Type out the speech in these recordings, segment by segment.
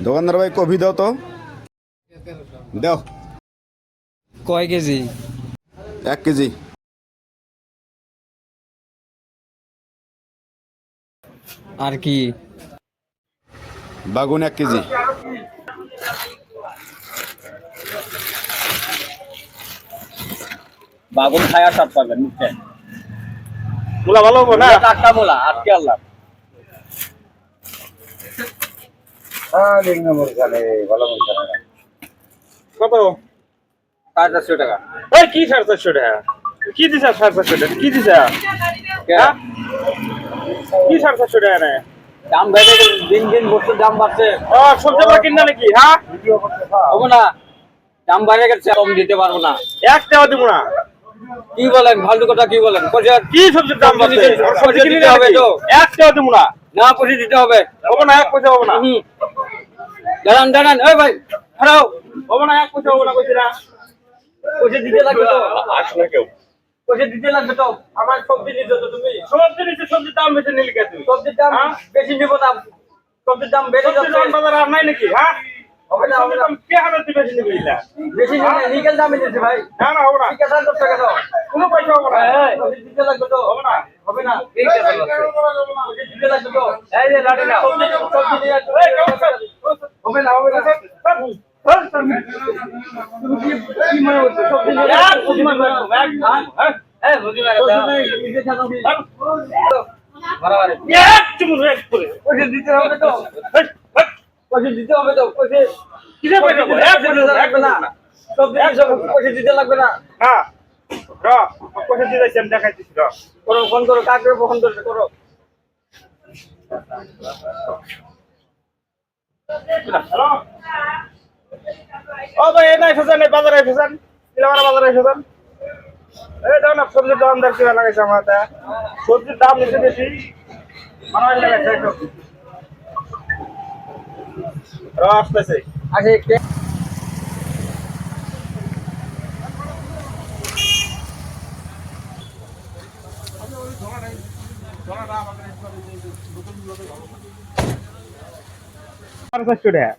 দোকানদার ভাই কফি দাও তো। দাও। কয় কেজি? এক কেজি। আর কি? বাগুন এক কেজি। বাগুন খায় আর স্বাদ পাবেন মুখে মুলা ভালো হব না? টাটকা মোলা আজকে আল্লাহ কত? সাড়ে চারশো টাকা। ওই কি সাড়ে চারশো টাকা? কি দিছে সাড়ে চারশো টাকা? কি দিছে? হ্যাঁ? কি সাড়ে চারশো টাকা নেয় দাম বেড়ে গেছে, দিন দিন বস্তুর দাম বাড়ছে। ও সবজি আবার কিনলে নাকি? হ্যাঁ? হব না দাম বেড়ে গেছে কম দিতে পারব না। এক টাকা দিব না। কি বলেন ফালতু কথা কি বলেন? কি সবজির দাম বাড়ছে? দিতে- হবে তো। এক টাকা দিব না। না পয়সা দিতে হবে। হব না এক পয়সা হব না। দাঁড়ান দাঁড়ান ওই ভাই খারাও হব না এক পয়সা হব না কইছি না দিতে লাগবে তো আসলে কেউ পয়সা দিতে লাগবে তো আমার সবজি নিতে তো তুমি সবজি নিতে সবজির দাম বেশি নিলি কে তুমি সবজির দাম হ্যাঁ? বেশি নিব না সবজির দাম বেড়ে সবজির দাম যাচ্ছে বাজারে আর নাই নাকি হ্যাঁ হবে না হবে না দাম কে হাজার দিয়ে বেশি নিবি না বেশি নিলে লিগেল দামে দিচ্ছে ভাই না না হব না ঠিক আছে দশ টাকা দাও কোনো পয়সা হব না দিতে লাগবে তো হবে না হবে না ঠিক আছে দিতে লাগবে তো এই যে লাঠি নাও সবজি নিয়ে আসো এই, আছো? হবে না হবে মনে হ্যাঁ? হ্যাঁ? পয়সা দিতে লাগবে না হ্যাঁ, র, পয়সা যাচ্ছি, আমি দেখাইতেছি, র। করো ফোন করো কাকে ফোন করো করো? ও ভাই, নাই ফেসান, এই বাজারে ফেসান। ইলামারা বাজারে ফেসান। এই দেখো না, সবজির দাম দেখছি ভালো লাগাইছে আমার সবজির দাম নিচে বেশি আমার লাগাইছে একটু। র, আসতেছে। আচ্ছা কে সাড়ে চারশো টাকা।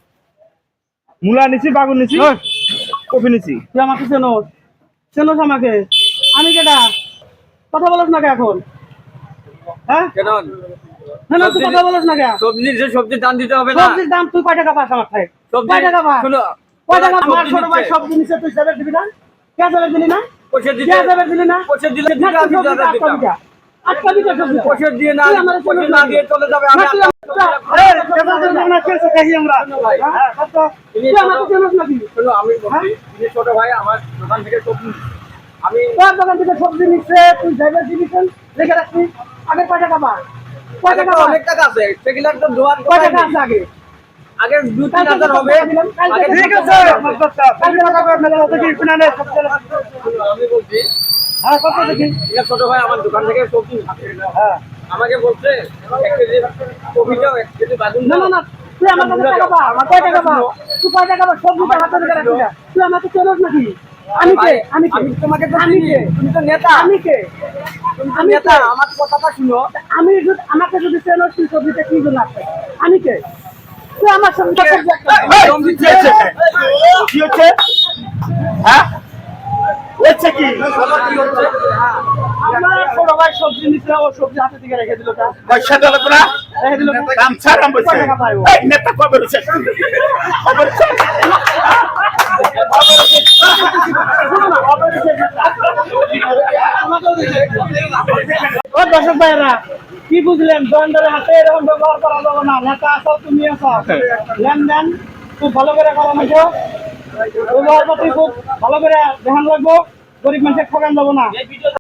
মূলা নিছি বাগুন নিছি? কপি নিছি? তুই আমাকে চেনোস। চেনোস আমাকে। আমি কেটা কথা বলস না এখন? হ্যাঁ? কেন না না তুই কথা বলস না কে? সবজি নিচ্ছে সবজির দাম দিতে হবে না। সবজির দাম তুই কয় টাকা পাস আমার থেকে সবজি কয় টাকা পাস? শুনো কয় টাকা আমার ছোট ভাই সব জিনিসে তুই সেভেন দিবি না? কে সেভেন দিলি না? পয়সা দিতে সেভেন দিলি না পয়সা দিলে দিতে দিয়ে না না দিয়ে চলে যাবে আমি। হ্যাঁ, ছোট ভাই আমার দোকান থেকে সবজি আমি তোর দোকান থেকে সবজি নিচ্ছে তুই সেভেন দিবি লিখে রাখবি আগে কয় টাকা পাস কয় টাকা অনেক টাকা আছে। সেগুলো তো দোয়ার কয় টাকা আছে আগে? আগে দু তিন হাজার হবে। ঠিক আছে। আমি বলছি হ্যাঁ কত দেখি ছোট ভাই আমার দোকান থেকে সবজি হ্যাঁ আমাকে বলছে এক কেজি কপি দাও এক কেজি বাদুন না না না তুই আমার কাছে টাকা পা আমার কয় টাকা পা তুই কয় টাকা পা সবজিটা হাতে ধরে না তুই আমাকে চেনস নাকি আমি কে আমি কে তোমাকে তো আমি কে তুমি তো নেতা আমি কে আমি নেতা? আমার কথাটা শুনো আমি যদি আমাকে যদি চেনস তুই সবজিটা কি জন্য আমি কে তুই আমার একটা কি হচ্ছে হ্যাঁ কি? সবজি নিচ্ছে ও সবজি হাতে রেখে দিল পয়সা দিল না? রেখে দিল। দাম ছাড় আমি বলছি। কয় টাকা পাই ও? এই নেতা কবে রয়েছে ও দর্শক ভাইরা কি বুঝলেন? দোকানদারের হাতে এরকম ব্যবহার করা যাবে না। নেতা আসো তুমি আসো লেনদেন খুব ভালো করে করা নিছো ব্যবহার পাতি খুব ভালো করে ধ্যান রাখব গরিব মানুষের ঠকান যাব না।